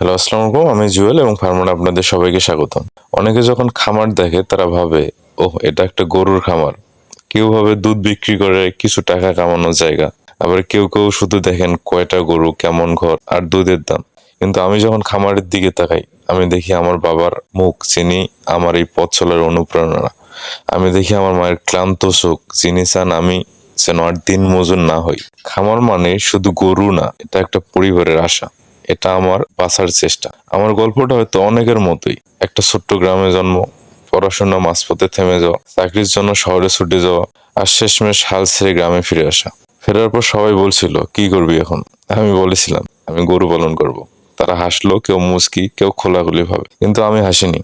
Hello, আসসালামু আলাইকুম, আমি জুয়েল এবং ফার্মার আপনাদের সবাইকে স্বাগতম। অনেকে যখন খামার দেখে, তারা ভাবে, ওহ, এটা একটা গরুর খামার। কেউ ভাবে, দুধ বিক্রি করে কিছু টাকা কামানোর জায়গা। আবার কেউ কেউ শুধু দেখেন, কয়টা গরু, কেমন ঘর আর দুধের দাম? কিন্তু আমি যখন খামারের দিকে তাকাই, আমি দেখি আমার বাবার মুখ চিনি আমার এই পথ চলার অনুপ্রেরণা। আমি দেখি আমার মায়ের ক্লান্ত চোখ, যিনি চান আমি যেন আর দিন মজুর না হই। খামার মানে শুধু গরু না, এটা একটা পরিবারের আশা। এটা আমার বাঁচার চেষ্টা। আমার গল্পটা হয়তো অনেকের মতোই। একটা ছোট্ট গ্রামে জন্ম, পড়াশোনা মাঝপথে থেমে যাওয়া, চাকরির জন্য শহরে ছুটে যাওয়া আর শেষমেশ হাল ছেড়ে গ্রামে ফিরে আসা। ফেরার পর সবাই বলছিল, কি করবি এখন? আমি বলেছিলাম, আমি গরু পালন করব। তারা হাসলো, কেউ মুচকি, কেউ খোলাখুলি ভাবে। কিন্তু আমি হাসিনি,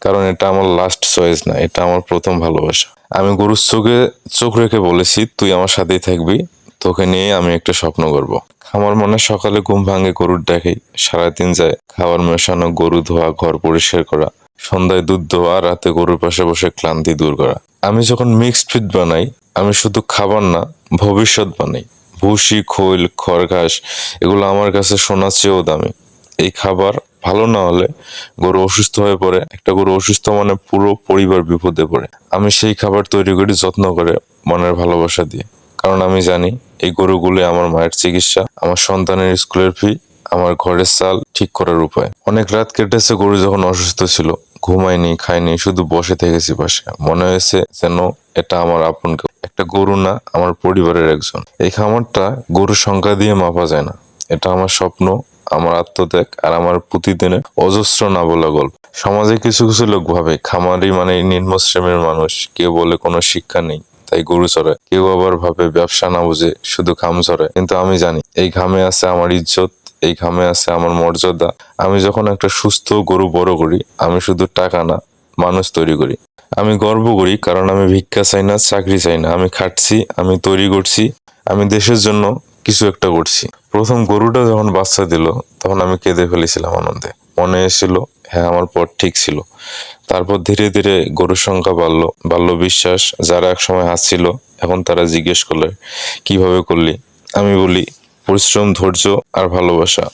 কারণ এটা আমার লাস্ট চয়েস না, এটা আমার প্রথম ভালোবাসা। আমি গরুর চোখে, চোখ রেখে বলেছি, তুই আমার সাথেই থাকবি। তোকে নিয়ে আমি একটা স্বপ্ন করব। খামার মনে সকালে ঘুম ভাঙে গরুর ডাকেই সারাদিন যায় খাবার মেশানো, গরু ধোয়া, ঘর পরিষ্কার করা, সন্ধ্যায় দুধ ধোয়া রাতে গরুর পাশে বসে ক্লান্তি দূর করা। আমি যখন মিক্সড ফিড বানাই, আমি শুধু খাবার না, ভবিষ্যৎ বানাই। ভুসি, খৈল খড় ঘাস এগুলো আমার কাছে সোনার চেয়েও দামি। এই খাবার ভালো না হলে গরু অসুস্থ হয়ে পড়ে। একটা গরু অসুস্থ মানে পুরো পরিবার বিপদে পড়ে। আমি সেই খাবার তৈরি করি যত্ন করে, মনের ভালোবাসা দিয়ে। কারণ আমি জানি এই গরুগুলো আমার মায়ের চিকিৎসা, আমার সন্তানের স্কুলের ফি আমার ঘরের চাল ঠিক করার উপায়। অনেক রাত কেটেছে গরু যখন অসুস্থ ছিল ঘুমাইনি খাইনি শুধু বসে থেকেছি পাশে মনে হয়েছে যেন এটা আমার আপন একটা গরু না, আমার পরিবারের একজন। এই খামারটা গরুর সংখ্যা দিয়ে মাপা যায় না। এটা আমার স্বপ্ন, আমার আত্মত্যাগ আর আমার প্রতিদিনের অজস্র না বলা গল্প। সমাজে কিছু কিছু লোক ভাবে, খামারি মানে নিম্ন শ্রেণির মানুষ, কেউ বলে কোনো শিক্ষা নেই। তাই গরু চড়ায় কেউ আবার ভাবে ব্যবসা না বুঝে শুধু ঘাম চড়ায় কিন্তু আমি জানি, এই ঘামে আছে আমার ইজ্জত, এই ঘামে আছে আমার মর্যাদা। আমি যখন একটা সুস্থ গরু বড় করি, আমি শুধু টাকা না, মানুষ তৈরি করি। আমি গর্ব করি, কারণ আমি ভিক্ষা চাই না, চাকরি চাই না। আমি খাটছি, আমি তৈরি করছি, আমি দেশের জন্য কিছু একটা করছি। প্রথম গরুটা যখন বাচ্চা দিল, তখন আমি কেঁদে ফেলেছিলাম আনন্দে। মনে এসেছিল হ্যাঁ আমার পথ ঠিক ছিল। তারপর ধীরে ধীরে গরুর সংখ্যা বাড়লো বাড়লো বিশ্বাস। যারা একসময় হাসছিল, এখন তারা জিজ্ঞেস করলে, কীভাবে করলি? আমি বলি, পরিশ্রম, ধৈর্য আর ভালোবাসা।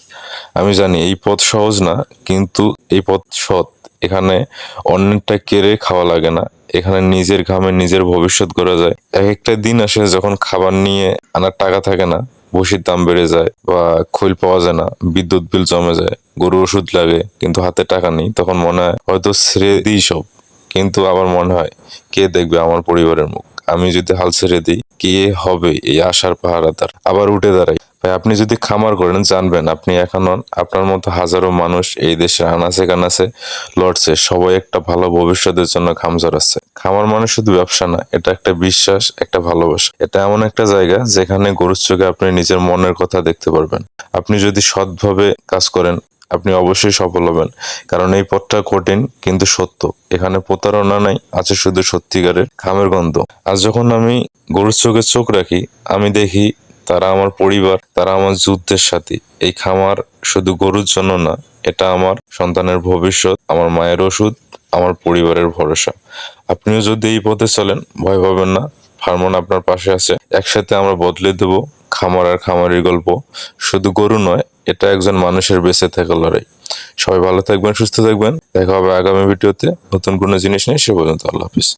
আমি জানি এই পথ সহজ না, কিন্তু এই পথ সৎ। এখানে অন্যেরটা কেড়ে খাওয়া লাগে না। এখানে নিজের ঘামে নিজের ভবিষ্যৎ করা যায়। এক একটা দিন আসে যখন খাবার নিয়ে আনার টাকা থাকে না, বসির দাম বেড়ে যায় বা খৈল পাওয়া যায় না, বিদ্যুৎ বিল জমে যায়। গরু ওষুধ লাগে, কিন্তু হাতে টাকা নেই। তখন মনে হয়, হয়তো ছেড়ে দিই সব। কিন্তু আবার মনে হয়, কে দেখবে আমার পরিবারের মুখ? আমি যদি হাল ছেড়ে দিই, কে হবে এই আশার পাহারাদার আবার উঠে দাঁড়াই। ভাই, আপনি যদি খামার করেন, জানবেন, আপনি এখন আপনার মতো হাজারো মানুষ এই দেশে আনাচে কানাচে লড়ছে। সবাই একটা ভালো ভবিষ্যতের জন্য খাম জড়াচ্ছে খামার মানে শুধু ব্যবসা না, এটা একটা বিশ্বাস, একটা ভালোবাসা। এটা এমন একটা জায়গা যেখানে গরুর চোখে আপনি নিজের মনের কথা দেখতে পারবেন। আপনি যদি সৎভাবে কাজ করেন আপনি অবশ্যই সফল হবেন। কারণ এই পথটা কঠিন, কিন্তু সত্য। এখানে প্রতারণা নাই, আছে শুধু সত্যিকারের খামের গন্ধ। আজ যখন আমি গরুর চোখে চোখ রাখি, আমি দেখি তারা আমার পরিবার, তারা আমার যুদ্ধের সাথী। এই খামার শুধু গরুর জন্য না, এটা আমার সন্তানের ভবিষ্যৎ, আমার মায়ের ওষুধ, আমার পরিবারের ভরসা। আপনিও যদি এই পথে চলেন, ভয় পাবেন না। ফার্মন আপনার পাশে আছে। একসাথে আমরা বদলে দেব। খামার আর খামারির গল্প। শুধু গরু নয়, এটা একজন মানুষের বেঁচে থাকা লড়াই। সবাই ভালো থাকবেন, সুস্থ থাকবেন। দেখা হবে আগামী ভিডিওতে। নতুন কোনো জিনিস নিয়ে সে পর্যন্ত আল্লাহ হাফিজ।